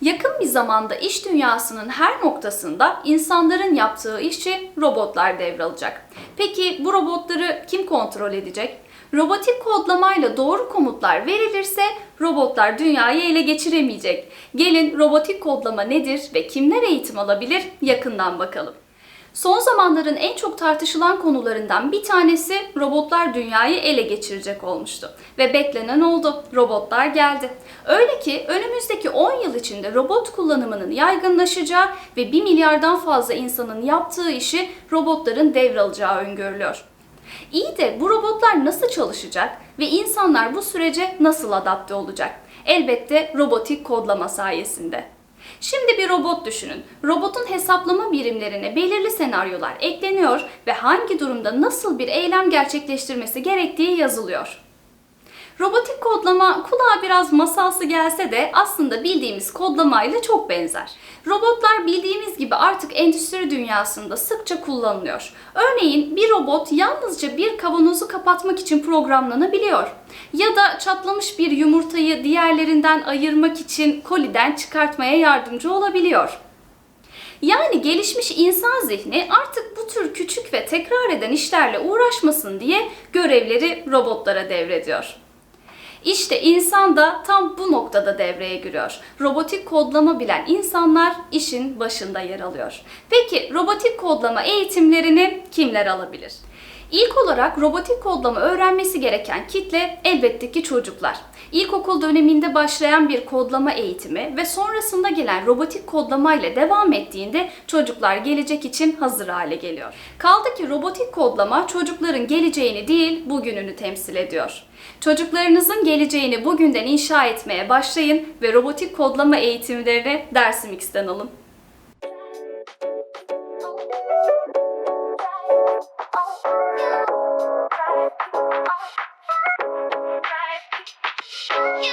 Yakın bir zamanda iş dünyasının her noktasında insanların yaptığı işi robotlar devralacak. Peki bu robotları kim kontrol edecek? Robotik kodlamayla doğru komutlar verilirse robotlar dünyayı ele geçiremeyecek. Gelin robotik kodlama nedir ve kimler eğitim alabilir yakından bakalım. Son zamanların en çok tartışılan konularından bir tanesi robotlar dünyayı ele geçirecek olmuştu. Ve beklenen oldu. Robotlar geldi. Öyle ki önümüzdeki 10 yıl içinde robot kullanımının yaygınlaşacağı ve 1 milyardan fazla insanın yaptığı işi robotların devralacağı öngörülüyor. İyi de bu robotlar nasıl çalışacak ve insanlar bu sürece nasıl adapte olacak? Elbette robotik kodlama sayesinde. Şimdi bir robot düşünün. Robotun hesaplama birimlerine belirli senaryolar ekleniyor ve hangi durumda nasıl bir eylem gerçekleştirmesi gerektiği yazılıyor. Robotik kodlama kulağa biraz masalsı gelse de aslında bildiğimiz kodlamayla çok benzer. Robotlar bildiğimiz gibi artık endüstri dünyasında sıkça kullanılıyor. Örneğin bir robot yalnızca bir kavanozu kapatmak için programlanabiliyor. Ya da çatlamış bir yumurtayı diğerlerinden ayırmak için koliden çıkartmaya yardımcı olabiliyor. Yani gelişmiş insan zihni artık bu tür küçük ve tekrar eden işlerle uğraşmasın diye görevleri robotlara devrediyor. İşte insan da tam bu noktada devreye giriyor. Robotik kodlama bilen insanlar işin başında yer alıyor. Peki robotik kodlama eğitimlerini kimler alabilir? İlk olarak robotik kodlama öğrenmesi gereken kitle elbette ki çocuklar. İlkokul döneminde başlayan bir kodlama eğitimi ve sonrasında gelen robotik kodlama ile devam ettiğinde çocuklar gelecek için hazır hale geliyor. Kaldı ki robotik kodlama çocukların geleceğini değil bugününü temsil ediyor. Çocuklarınızın geleceğini bugünden inşa etmeye başlayın ve robotik kodlama eğitimlerini Dersimix'ten alın. Oh.